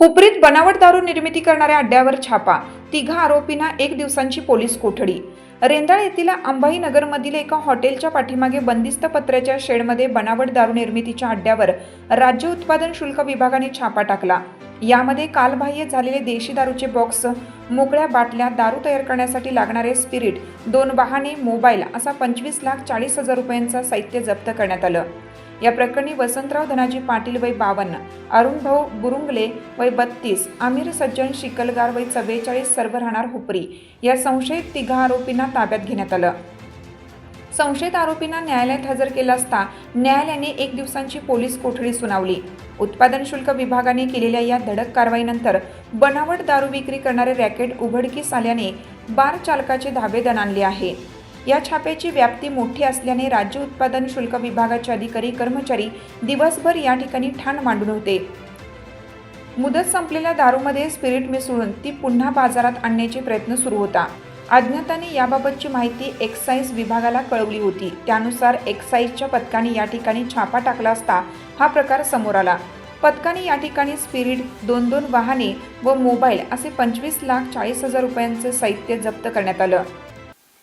हुपरीत बनावट दारू निर्मिती करणाऱ्या अड्ड्यावर छापा. तिघा आरोपींना एक दिवसांची पोलीस कोठडी. रेंदाळ येथील अंबाई नगरमधील एका हॉटेलच्या पाठीमागे बंदिस्त पत्र्याच्या शेडमध्ये बनावट दारू निर्मितीच्या अड्ड्यावर राज्य उत्पादन शुल्क विभागाने छापा टाकला. यामध्ये कालबाह्य झालेले देशी दारूचे बॉक्स मोकळ्या बाटल्या दारू तयार करण्यासाठी लागणारे स्पिरिट दोन वाहने मोबाईल असा पंचवीस लाख चाळीस हजार रुपयांचा साहित्य जप्त करण्यात आलं. या प्रकरणी वसंतराव धनाजी पाटील वय बावन्न अरुणभाऊ बुरुंगले वय बत्तीस आमिर सज्जन शिकलगार वय चव्वेचाळीस सर्व राहणार हुपरी. या संशयित तिघा आरोपींना ताब्यात घेण्यात आलं. संशयित आरोपींना न्यायालयात हजर केला असता न्यायालयाने एक दिवसांची पोलीस कोठडी सुनावली. उत्पादन शुल्क विभागाने केलेल्या या धडक कारवाईनंतर बनावट दारू विक्री करणारे रॅकेट उघडकीस आल्याने बार चालकाचे धाबे दणाणले आहे. या छाप्याची व्याप्ती मोठी असल्याने राज्य उत्पादन शुल्क विभागाचे अधिकारी कर्मचारी दिवसभर या ठिकाणी ठाण मांडून होते. मुदत संपलेल्या दारूमध्ये स्पिरिट मिसळून ती पुन्हा बाजारात आणण्याचे प्रयत्न सुरू होता. अज्ञाताने याबाबतची माहिती एक्साईज विभागाला कळवली होती. त्यानुसार एक्साईजच्या पथकाने या ठिकाणी छापा टाकला असता हा प्रकार समोर आला. पथकाने या ठिकाणी स्पिरिट दोन दोन वाहने व मोबाईल असे पंचवीस लाख चाळीस हजार रुपयांचे साहित्य जप्त करण्यात आलं.